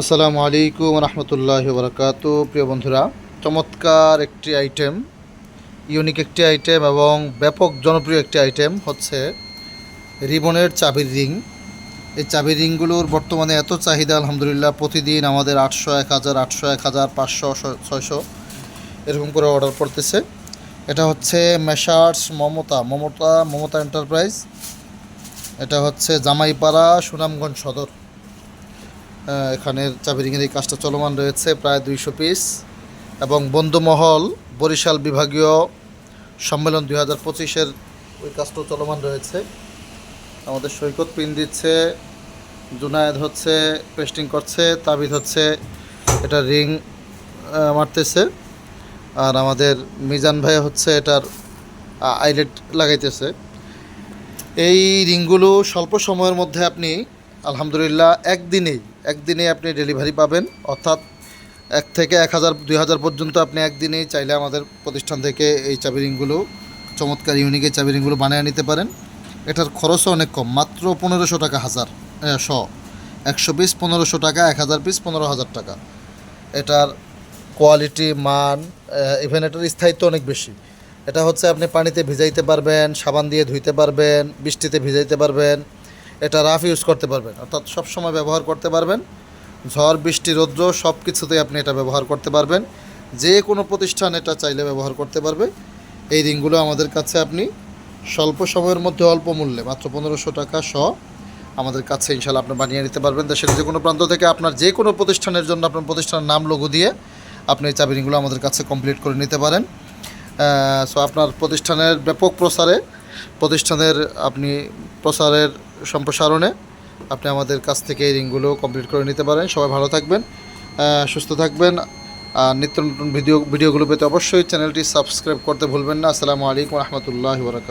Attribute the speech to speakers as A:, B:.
A: আসসালামু আলাইকুম রহমতুল্লাহ বরকাত। প্রিয় বন্ধুরা, চমৎকার একটি আইটেম ইউনিক একটি আইটেম এবং ব্যাপক জনপ্রিয় একটি আইটেম হচ্ছে রিবনের চাবির রিং। এই চাবির রিংগুলোর বর্তমানে এত চাহিদা, আলহামদুলিল্লাহ, প্রতিদিন আমাদের আটশো এক হাজার, আটশো এক হাজার, পাঁচশো ছয়শো এরকম করে অর্ডার পড়তেছে। এটা হচ্ছে মেশার্স মমতা মমতা মমতা এন্টারপ্রাইজ এটা হচ্ছে জামাইপাড়া, সুনামগঞ্জ সদর। এখানের চাবিরিংয়ের এই কাজটা চলমান রয়েছে প্রায় দুইশো পিস এবং বন্ধুমহল বরিশাল বিভাগীয় সম্মেলন দুই হাজার পঁচিশের ওই কাজটাও চলমান রয়েছে। আমাদের সৈকত পিন দিচ্ছে, জুনায়েদ হচ্ছে, পেস্টিং করছে, তাবিদ হচ্ছে, এটা রিং মারতেছে। আর আমাদের মিজান ভাই হচ্ছে এটার আইলেট লাগাইতেছে। এই রিংগুলো স্বল্প সময়ের মধ্যে আপনি, আলহামদুলিল্লাহ, একদিনেই একদিনেই আপনি ডেলিভারি পাবেন। অর্থাৎ এক থেকে এক হাজার, দুই হাজার পর্যন্ত আপনি একদিনেই চাইলে আমাদের প্রতিষ্ঠান থেকে এই চাবি রিংগুলো, চমৎকার ইউনিক এই চাবি রিংগুলো বানিয়ে নিতে পারেন। এটার খরচও অনেক কম, মাত্র পনেরোশো টাকা, হাজার শ, একশো পিস পনেরোশো টাকা, এক হাজার পিস পনেরো হাজার টাকা। এটার কোয়ালিটি মান ইভেন এটার স্থায়িত্ব অনেক বেশি। এটা হচ্ছে আপনি পানিতে ভিজাইতে পারবেন, সাবান দিয়ে ধুইতে পারবেন, বৃষ্টিতে ভিজাইতে পারবেন। এটা রাফ ইউজ করতে পারবেন। অর্থাৎ সব সময় ব্যবহার করতে পারবেন। ঝড়, বৃষ্টি, রৌদ্র, সব কিছুতেই আপনি এটা ব্যবহার করতে পারবেন। যে কোনো প্রতিষ্ঠান এটা চাইলে ব্যবহার করতে পারবে। এই রিংগুলো আমাদের কাছে আপনি স্বল্প সময়ের মধ্যে অল্প মূল্যে, মাত্র পনেরোশো টাকা সহ আমাদের কাছে ইনশাল্লাহ আপনি বানিয়ে নিতে পারবেন। দেশের যে কোনো প্রান্ত থেকে আপনার যে কোনো প্রতিষ্ঠানের জন্য আপনার প্রতিষ্ঠানের নাম লঘু দিয়ে আপনি এই চাবি রিংগুলো আমাদের কাছে কমপ্লিট করে নিতে পারেন। সো আপনার প্রতিষ্ঠানের ব্যাপক প্রসারে, প্রতিষ্ঠানের আপনি প্রসারের সম্প্রসারণে আপনি আমাদের কাছ থেকে এই রিংগুলো কমপ্লিট করে নিতে পারেন। সবাই ভালো থাকবেন সুস্থ থাকবেন। আর নিত্য নতুন ভিডিও, ভিডিওগুলো পেতে অবশ্যই চ্যানেলটি সাবস্ক্রাইব করতে ভুলবেন না। আসসালামু আলাইকুম রহমতুল্লাহ বরকাত